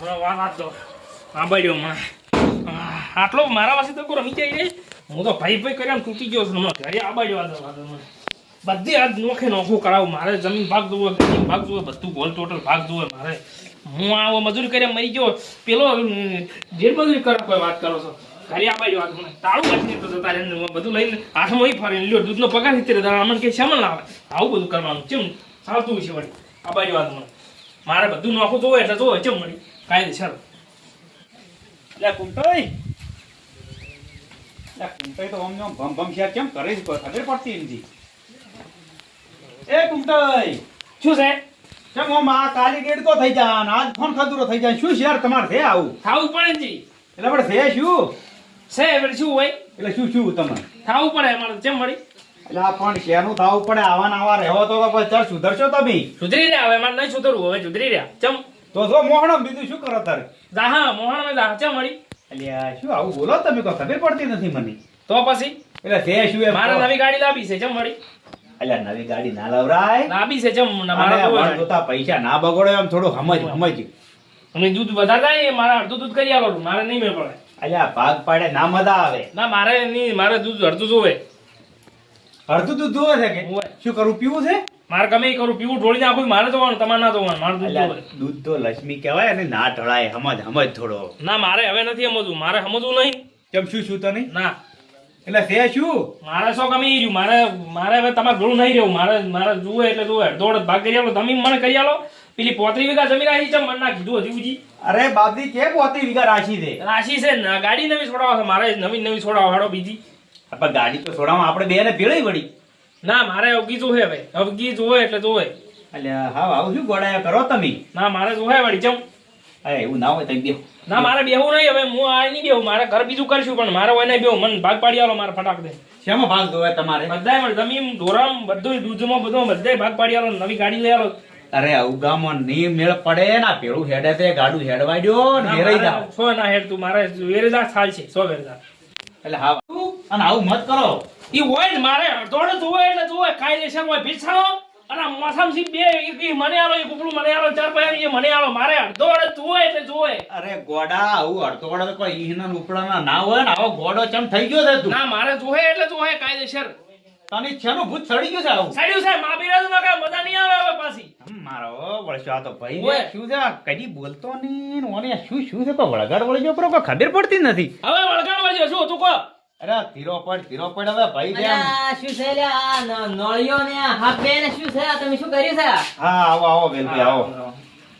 વાત આજ તો આંબાડ્યો હમણાં આટલો મારા પાસે તો રમી જાય રે હું તો ભાઈ ભાઈ કર્યા તૂટી ગયો છું હમણાં. ઘરે આબાડ્યો આ મને. બધી આજ નોખે નોખું કરાવું. મારે જમીન ભાગ જોવો, જમીન ભાગ જોવો, બધું ગોલ ટોટલ ભાગ જોવે મારે. હું આ મજૂરી કરી મરી ગયો. પેલો જેલ મજૂરી કરો કોઈ વાત કરો છો? ઘરે આબાડ્યો આ તો મને. તાળું તો જતા રહે બધું લઈને હાથમાં ફરીને લ્યો, દૂધનો પગાર હિતેર અમને કે શમણ લાવે? આવું બધું કરવાનું. ચેમ ચાલતું છે વળી. આબાડ્યો આ તો મને. મારે બધું નોખું જોવે એટલે જોવે, ચેમ મળી કાયદેસર લે કુંટોય લે કુંટોય તો આમ ભમ ભમ શેર કેમ કરે છે ખબર પડતી નથી એ કુંટોય શું છે કેમ આમ આ કાલી ગેડકો થઈ જા ને આજ ફોન ખદુરો થઈ જાય શું શેર તમારે છે આવું થાવું પડે ને જી એટલે પણ છે શું છે એટલે શું હોય એટલે શું શું તમને થાવું પડે અમારે કેમ મળી એટલે આ પણ શેરનું થાવું પડે આવા ને આવા રહેવો તો પછી ચાલ સુધરશો તમે સુધરી રહ્યા હવે મારે નહીં સુધરવું હવે સુધરી રહ્યા ચમ તો જો મોહણમ બીજું શું કરો તારે? જાહા મોહણમાં જાહા ચમ મળી. અલ્યા શું આવું બોલો તમે કો ખબર પડતી નથી મને? તો પછી? એટલે છે શું એ મારા નવી ગાડી લાવી છે જમ મળી. અલ્યા નવી ગાડી ના લાવરાય. લાવી છે જમ મારા. જોતા પૈસા ના બગડો એમ થોડું સમજ સમજ. અને દૂધ વધારે થાય એ મારે અડધું દૂધ કરી આલો મારે નહીં મેં પડે. અલ્યા ભાગ પાડે ના મજા આવે. ના મારે નહીં મારે દૂધ અડધું જોવે. અડધું દૂધ જોવે છે કે. શું કરું પીવું છે? મારે ગમે કરું પીવું ઢોળી નાખું મારે જોવાનું તમારે ના જોવાનું મારે દૂધ જોવે. દૂધ તો લક્ષ્મી કહેવાય અને ના ઢળાય સમજ સમજ થોડો. ના મારે હવે નથી સમજવું મારે સમજવું નહીં. કેમ શું શું તો નહીં ના. એટલે છે શું? મારે શું ગમે એ રહ્યું? મારે મારે હવે તમારે જોડું નહીં રહેવું. મારે મારે જુએ એટલે જુએ. દોડ ભાગ કરી આલો તમે મને કરી આલો. પેલી પોત્રી વીઘા જમીન રાખી છે મને ના કીધું હજી ઉજી અરે બાપજી કે પોત્રી વીઘા રાશી છે? રાશી છે ને ગાડી નવી છોડાવો છે મારે નવી નવી છોડાવો હાડો બીજી. ગાડી તો છોડામાં આપણે બે ને ભેળી વળી ના મારે અવગી જોવે હવે. અવગી જોવે એટલે જોવે અલ્યા હા આવું શું ગોડાયા કરો તમે? ના મારે જોવે વળી ચમ. અરે એવું ના હોય તમે બેહો. ના મારે બેહવું નહીં હવે હું આ નહીં બેહું. મારે ઘર બીજું કરશું પણ મારે હોય નહીં બેહું. મને ભાગ પાડી આલો મારે ફટાક દે. શેમાં ભાગ દોવે તમારે? બધાય મને જમીન ઢોરામ બધું દૂધમાં બધું બધાય ભાગ પાડી આલો નવી ગાડી લઈ આલો. અરે ઉગામાં ની મેળ પડે. ના પેલું હેડે તે ગાડું હેડવાડ્યો ને સો ના હેડ તું મારે વેરેદાર થાલ છે સો વેરેદાર એટલે હા અને આવું મત કરો. ઈ હોય ને મારે અડધોડે જોવે એટલે જોવે કાયદેસર હોય ભીસાણો. અને માથામાંથી બે ઈ મને આલો એ કુકડું મને આલો ચાર પૈયા એ મને આલો મારે અડધોડે જોવે એટલે જોવે. અરે ગોડા આવું અડધો તો કોઈ ઈહના ઉપડાના ના હોય ને આવો ગોડો ચમ થઈ ગયો છે તું? ના મારે જોવે એટલે જોવે કાયદેસર. તને છેનું ભૂત સડી ગયું છે આવું? સાડ્યું છે મા મજા નહીં આવે હવે પાછી. મારો વળશો આ તો ભાઈ. શું છે? કદી બોલતો નહીં ઓને શું શું છે? તો વળગાડ વળી ગયો પણ કોઈ ખબર પડતી નથી. હવે વળગાડવા છે શું તું કહો? અરે ધીરો પડ ધીરો પડ હવે ભાઈ કેમ શું છે લે આ નળિયો ને આ બે ને શું છે? આ તમે શું કર્યું છે? હા આવો આવો વેલભાઈ આવો.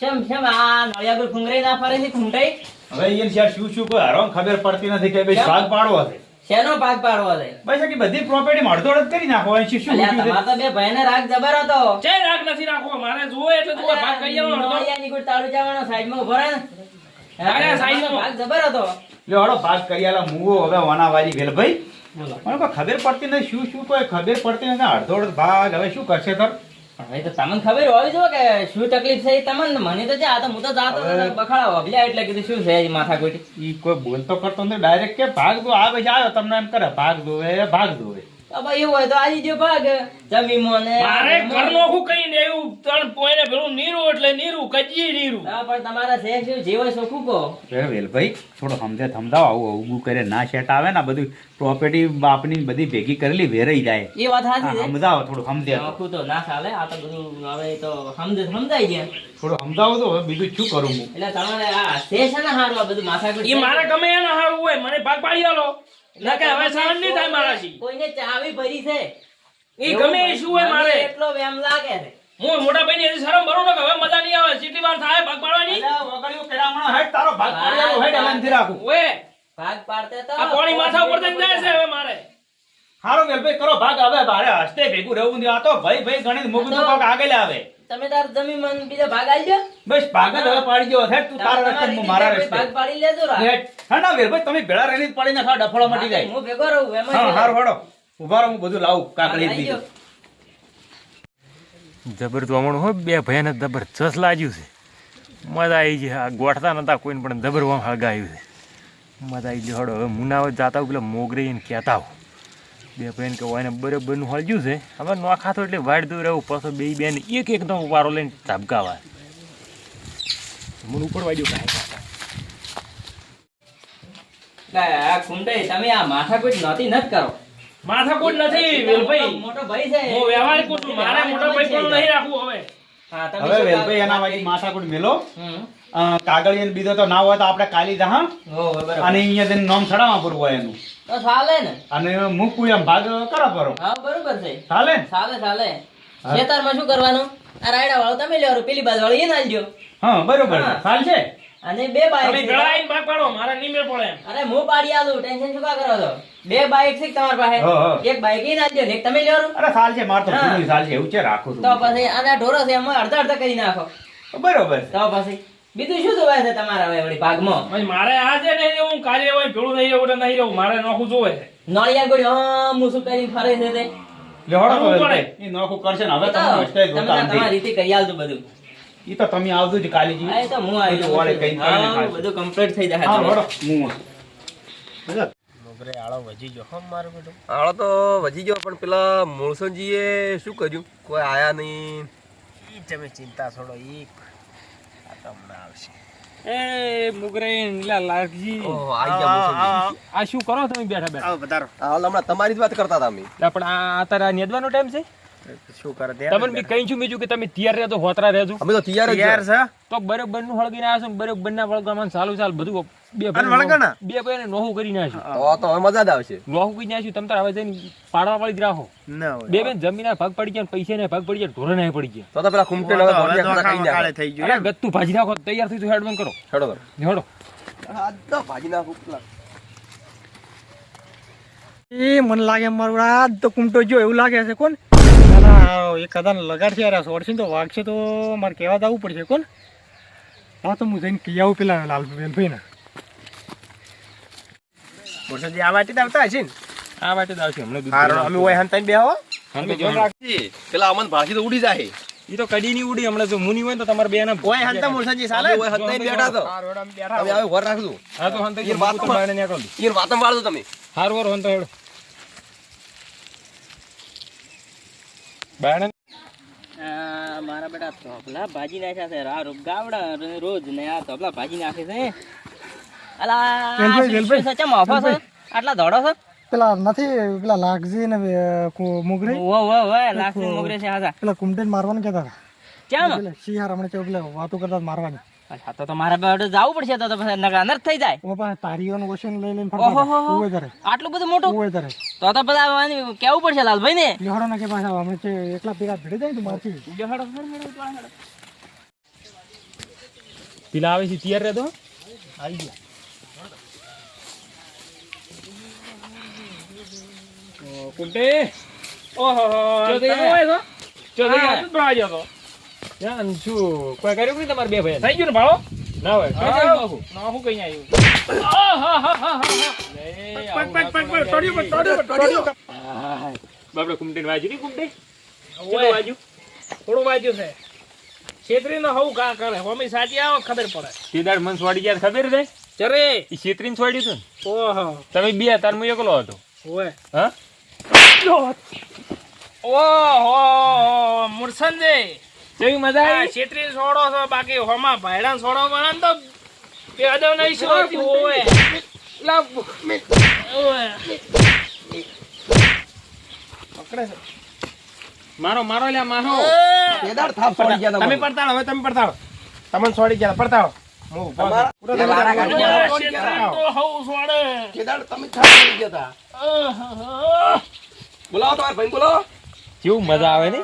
શેમ શેમ આ નળિયા પર ફુંગરી ના ફરે છે ખૂંટાઈ હવે એને શેર શું શું કોઈ હરોમ ખબર પડતી નથી કે ભાઈ ભાગ પાડવો છે. શેનો ભાગ પાડવો છે? ભાઈ કે બધી પ્રોપર્ટી અડધો અડધ કરી નાખો અહીં શું શું? તમારે તો બે ભાઈને રાગ જબર હતો છે રાગ નથી રાખવો મારે જોવે એટલે તું ભાગ કરી આવો નળિયા ની કોઈ તાળું ચાવવાનો સાઈડમાં ઊભો રહે? ને. અલ્યા, સાઈડમાં. ભાગ જબર હતો લ્યો હળો ભાગ કરી આલા મૂવો હવે વનાવાજી વેલભાઈ ભાઈ. મને કોઈ ખબર પડતી નથી શું શું કોઈ ખબર પડતી નથી અડધો અડધ ભાગ હવે શું કરશે તર? હવે તો તમને ખબર હોય જોઈએ કે શું તકલીફ છે એ તમને. મને તો આ તો હું તો જાતો બખાડા વાભલ્યા એટલે કીધું શું છે એ માથાકૂટ? ઈ કોઈ બોલતો કરતો નથી ડાયરેક્ટ કે ભાગ દો. આવે છે આવ્યો તમને એમ કરે ભાગ દોવે ભાગ દોવે તો ભાઈ એવું હોય તો આજી જો ભાગ જમીનમાં ને મારે ઘરનોખું કહીને એવું ત્રણ પોઈને પેલું નીરું એટલે નીરું કજી નીરું. હા, પણ તમારા છે શું જીવો ચોખ્ખું કહો? એ વેલભાઈ થોડો સમજે સમજાવો આવું ઊભું કરે ના સેટ આવે ને બધું પ્રોપર્ટી બાપની બધી ભેગી કરેલી વેરાઈ જાય. એ વાત સાચી હા, છે. સમજાવો થોડું સમજે. તો. ના ચાલે આ તો બધું હવે તો સમજે સમજાઈ ગયા થોડું સમજાવો તો હવે બીજું શું કરું હું? એટલે તમારે આ શેષ છે ને હારું આ બધું માથા એ મારે ગમે એના હારું હોય મને ભાગ પાડી આલો. ના કે હવે સહન નહીં થાય મારાથી કોઈને ચાવી ભરી છે. એ ગમે શું હોય મારે. એટલો વેમ લાગે છે. હું મોટા ભાઈ ની શરમ ભરું ને કે હવે મજા નહીં આવે. કેટલી વાર થાય ભાગ પાડવાની. હેડ, તારો ભાગ પાડી હેડ, હલનથી રાખું. ઓએ. ભાગ પાડતે તો આ કોણી માથા ઉપર જાય છે હવે મારે. હારો વેલભાઈ કરો ભાગ. હવે મારે હસ્તે ભેગું રહેવું નહીં. આ તો ભાઈ ભાઈ ગણિત મૂકું તો આગળ આવે. તમે તાર જમી મન બીજા ભાગ આલજો. બસ ભાગ જ હવે પાડી દો હેડ, તું તારા રસ્તે, હું મારા રસ્તે. ભાગ પાડી લેજો રા. હેડ. હા ના વેલભાઈ તમે ભેળા રહીને જ પાડી નાખો ડફળો મટી જાય. હું ભેગો રહું એમાં હા હારો હાડો ઊભા રહું બધું લાવું કાકડી ગયો. જબર તો હમણાં હોય બે ભાઈને જબરજસ્ત લાગ્યું છે. મજા આવી છે. આ ગોઠતા નતા કોઈને પણ જબર વામ હળગાયું છે. મજા આવી ગયો હળો હવે મુનાવત જાતા હોય પેલા મોગરે ને કહેતા હો બે ભાઈને કે એને બરાબરનું હળગ્યું છે. હવે નોખા ખાતો એટલે વાડ દૂર રહેવું પાછો બે બેન એક એકદમ વારો લઈને ધાબકાવા મને ઉપર વાગ્યું કાંઈ આ તમે આ માથાકૂટ નહોતી નથી કરો. માથાકૂટ નથી વેલભાઈ મોટો ભાઈ છે. હું મારે મોટા ભાઈ પણ નહીં રાખવું હવે? હવે વેલભાઈ એના વાળી માથાકૂટ મેલો. કાગળિયા બીજો તો ના હોય તો આપણે કાલી જા. અને અહીંયા જઈને નામ ચડાવવા પર હોય એનું. તો ચાલે ને. અને મૂકવું એમ ભાગ કરો પરો. હા બરોબર છે. ચાલે? ચાલે ચાલે ખેતરમાં શું કરવાનું? આ રાયડા વાળો તમે લેવાનું પેલી બાજુ વાળો એ નાલજો. હા બરોબર. ચાલશે અને બે બાઈક તમે છે. ગળા ભાગ પાડો મારે નહીં પડે અરે હું પાડી આલું ટેન્શન શું કા કરો છો? બે બાઈક છે તમારી પાસે. એક બાઈક ઈ નાલજો એક તમે લેવાનું અરે ચાલશે માર તો પૂરી સાલ છે એવું છે રાખું તો પછી આના ઢોરો છે એમાં અડધા અડધા કરી નાખો. બરોબર. તો પછી બીજું શું જોવાય છે તમારા હવે વળી ભાગમાં? મારે આ છે ને હું કાલે હોય ભેળું નહીં રહેવું એટલે નહીં રહેવું મારે નોખું જોવે છે. નળિયા ગોળી હમ શું કરીને ફરે છે તે? લે પડે. ઈ નોખું કરશે ને હવે તમને તમે તમારી. રીતે કરી આલજો બધું. ઈ તો તમે આવજો જ કાલેજી આ તો હું આવી વાળે કઈ કરીને હા, બધું કમ્પ્લીટ થઈ જાય. હા, તમે. મારો બેટો આળો તો વજી ગયો પણ પેલા મોળસનજીએ શું કર્યું? કોઈ આયા નહીં? તમે ચિંતા છોડો ઈ આ તમને આવશે. એ મુગરે નીલા લાગજી. ઓહો, આઈ ગયા મોળસનજી. આ શું કરો તમે બેઠા બેઠા? હાલ હમણાં તમારી જ વાત કરતા હતા અમે. પણ આ અત્યારે નેદવાનો ટાઈમ છે? શું કરે તમને બી કઈ છું બીજું કે તમે તૈયાર રહેજો હોતરા રહેજો. અમે તો તૈયાર જ છે? તો બરોબરનું હળગીને આવ્યો છું બરોબર ના વળગામાં ચાલુ ચાલ બધું બે ભાઈ બે ભાઈ નોહું કરી નાખ્યું. તો તો હવે મજા જ આવશે. નોહું કરી નાખ્યું તમે તાર હવે જઈને પાડવા વાળી જ રાખો. બે બેન જમીન ભાગ પડી ગયા પૈસા ને ભાગ પડી ગયા ઢોરે ના પડી ગયા. તો તો પેલા કુમટે હવે અરે ગત્તુ ભાજી નાખો તૈયાર થઈ તો હેડ બંધ કરો. હેડો તો. હેડો. આ તો ભાજી નાખો પેલા. એ મને લાગે મારું આ તો કુમટો જો એવું લાગે છે કોણ? ના એ કદાચ લગાડશે યાર સોડશે તો વાગશે તો મારે કહેવા આવવું પડશે કોણ? હા તો હું જઈને કહી આવું પેલા લાલ વેલભાઈ ને? આ વાટે જ આવશે હમણાં દૂધ અમે હોય હંતાઈ બે હો. પેલા અમન ભાષી તો ઉડી જાય. એ તો કદી ની ઉડી હમણાં જો મુની હોય ને તો તમારે બે ના હોય હંતા મોરસાજી સાલે ઓય હંતાઈને બેઠા તો. હવે હવે વર રાખજો હા તો હંતા ઈર વાતમ વાળજો તમે? હાર વર હંતા હેડો. મારા બેટા તોપલા ભાજી નાખ્યા છે. આ ગાવડા રોજ ને આ તોપલા ભાજી નાખે છે. અલા આટલા ધોડો છે? પેલા નથી પેલા લાગજી ને મુગરી? ઓ ઓ ઓ લાગજી મોગરે છે હાજા પેલા કુમટેન મારવાનું કહેતા હતા. કેમ? શિયાર હમણાં પેલા વાતો કરતા મારવાની. અચ્છા તો તો મારા જવું પડશે તો નકર અનર્થ થઈ જાય ઓ પાસે તારીઓનું ઓશન લઈ લઈને ઓહો આટલું બધું મોટું ઉવે તારે તો તો બધા કેવું પડશે લાલભાઈ ને લેહડો ના કે પાછા અમે છે એકલા ભેગા ભેડી જાય તો મારથી પેલા આવે છે તૈયાર રહેતો કુંટે ઓહો ચો થઈ ગયા? ચો થઈ ગયા? તો તો. યાર, શું? કોઈ કર્યું કે નહીં તમારે બે ભાઈ થઈ ગયું ને ભાડો ના હોય. કઈ જાય બાપુ? હું કઈ આવ્યું. બાપડે નહીં કુમટી? થોડું વાંચ્યું છે. છેતરીને હવું કા કરે. મમ્મી સાચી આવો ખબર પડે. તે દાડ મન છોડી ગયા ખબર છે? ચરે. ઈ છેતરીને છોડ્યું ઓહો. તમે બે તાર હું એકલો હતો. ઓય. હા? ઓહો મુરસનજે. કેવી મજા આવી? છેત્રી છોડો છો બાકી હોમાં ભાઈડા છોડો પણ તો પેદો નહીં હોતી ઓય. ઓય મારો મારો લ્યા મારો. કેદાર થાપ પડી ગયા તમે તમે હવે તમે પડતાળો તમને છોડી ગયા પડતાળો હું ઊભો પૂરો તમે હવું છોડે કેદાર તમે થાપ પડી ગયા હતા. બોલાવો તમારા ભાઈ બોલાવો. કેવું મજા આવે ને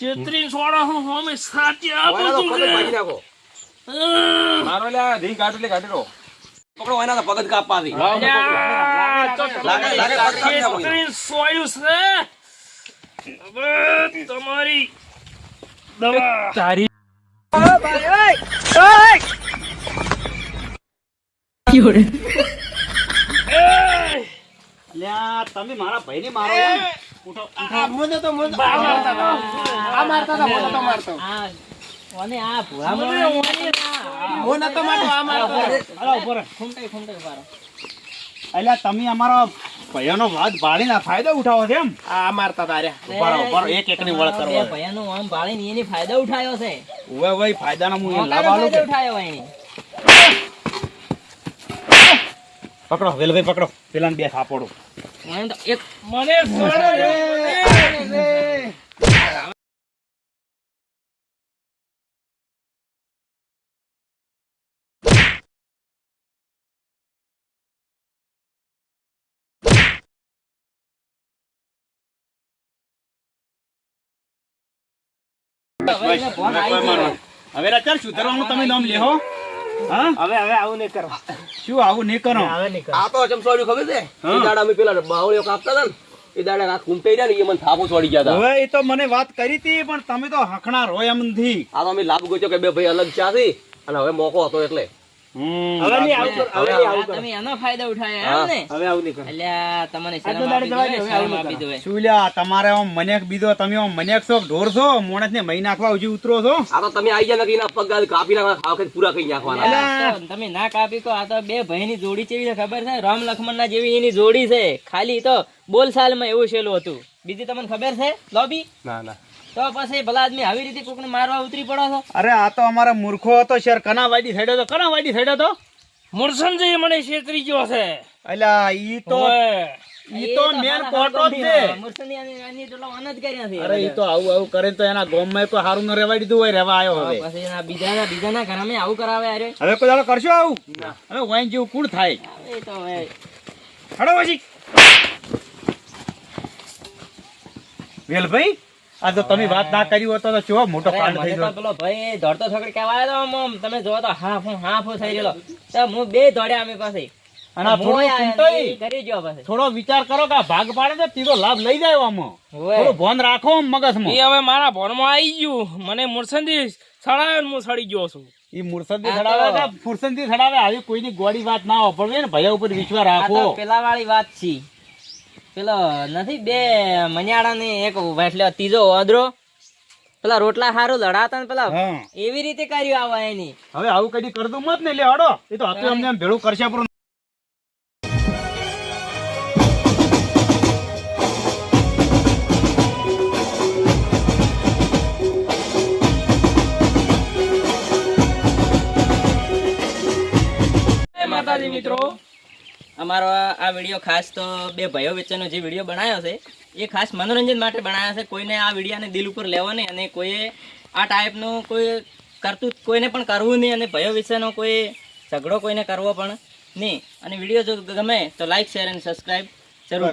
છેતરીને છોડો હું હોમી સાચી આપું છું નાખો. મારો લ્યા ધી કાઢું લે કાઢી લો. પકડો એના તો પગ જ કાપવા દી લાગે, લાગે. છેતરીને સોયું છે હવે તમારી દવા. તારી લ્યા તમે મારા ભાઈને મારો આ મને તો મને મારતા આ મારતા હતા, મને તો મારતો. ઓને આ ભૂરા મને મોણા ઓની હું નતો મારતો, આ મારતો હતો. ઉપર ખૂમટાઈ ખૂમટાઈ ઊભા એટલે તમે અમારો ભૈયાનો વાત ભાળીને આ ફાયદો ઉઠાવો છે એમ? આ મારતા તાર્યા ઊભા રહો, એક એકની વળ બે કરવા ભૈયાનું આમ ભાળીને એની ફાયદો ઉઠાયો છે. ઉવે ઉવે ફાયદાનો હું લાભ આલું કે? ઉઠાયો એની. પકડો વેલભાઈ પકડો. પેલા બે થાપોડો. મને એક મને હવે ચાલ સુધારવાનું તમે નામ લેહો. હા? હવે હવે આવું નહીં કરો. શું આવું નહીં કરો? હવે નહીં કરો. આ તો ચમ સોડ્યું ખબર છે? એ દાડા અમે પેલા બાવળીઓ કાપતા હતા ને એ દાડા આ કુંટાઈ ગયા ને એ મને થાપો છોડી ગયા હતા. હવે એ તો મને વાત કરી હતી પણ તમે તો હકણા રો એમ નથી. આ તો અમે લાભ ગોચ્યો કે બે ભાઈ અલગ ચા છે અને હવે મોકો હતો એટલે. હવે નહીં આવું હવે નહીં આવું તમે એનો ફાયદો ઉઠાયો એમ ને? હવે આવું નહીં અલ્યા તમને શરમ આપી દો દે, હવે શરમ આવું આપી દો શું લ્યા તમારે આમ મનેક બીજો તમે આમ મનેક છો ઢોર છો? મોણસ ને મહી નાખવા ઉજી ઉતરો છો? આ તો તમે આવી જાય નક્કી ના પગ કાપી નાખવા ખાવ પૂરા કરી નાખવાના. તમે ના કાપી કો આ તો બે ભાઈ ની જોડી કેવી છે ખબર છે? રામ લક્ષ્મણ ના જેવી એની જોડી છે. ખાલી તો બોલસાલમાં એવું છેલું હતું. બીજી તમને ખબર છે લોબી? ના ના. તો પછી ભલા આદમી આવી રીતે કોકને મારવા ઉતરી પડો છો? અરે આ તો અમારા મૂર્ખો હતો શેર. કના વાડી સાઈડ તો કના વાડી સાઈડ તો? મુરસનજી મને છેતરી ગયો છે. અલ્યા ઈ તો ઓવે. ઈ તો મેન કોટો જ છે. મુરસની આની- આની અનજ કર્યા છે અરે ઈ તો. આવું આવું કરે તો એના ગામમાં કોઈ હારું ન રેવા દીધું હોય રેવા આવ્યો હવે. પછી એના બીજાના બીજાના ઘરમાં આવું કરાવે અરે. હવે કોઈ દાડો કરશો આવું? હવે વાઈન જેવું કુણ થાય. એ તો હવે હડો પછી. વેલભાઈ? આ તો તમે વાત ના કરી હોત તો કેવો મોટો કાંડ થઈ ગયો. પેલો ભાઈ દોડતો છોકરી કહેવાય તો આમ તમે જો તો હાફ હાફ થઈ ગયેલો. તો હું બે દોડ્યા અમે પાસે અને થોડો થોડું વિચાર કરો કે ભાગ પાડે તો તીધો લાભ લઈ જાય આમાં. થોડું ભોન રાખો આમ એ હવે મારા ભોનમાં આવી ગયું. મને મુરસંદી સડાવે હું સડી ગયો છું. ઈ તો- સડાવે કે ફુરસંદી સડાવે આવી કોઈની ગોળી વાત ના વાપરવી ને ભાઈ ઉપર વિશ્વાસ રાખો. પેલા વાળી વાત છે. પેલો નથી બે મનિયાળા ને એક એટલે ત્રીજો અદરો પેલા રોટલા હારું લડાતા ને પેલા એવી રીતે કર્યું આવા એની. હવે આવું કદી કરતું મત ને લે હડો. એ તો અમને ભેળું કરશે આપણું. માતાજી મિત્રો. અમારો આ વીડિયો ખાસ તો બે ભાઈઓ વચ્ચેનો જે વીડિયો બનાવ્યો છે, એ ખાસ મનોરંજન માટે બનાવ્યા છે કોઈને આ વિડીયાને દિલ ઉપર લેવો નહીં અને કોઈએ આ ટાઈપનું કોઈ કરતું કોઈને પણ કરવું નહીં અને ભાઈઓ વિશેનો કોઈ ઝઘડો કોઈને કરવો પણ નહીં અને વીડિયો જો ગમે તો લાઇક શેર અને સબસ્ક્રાઈબ જરૂર.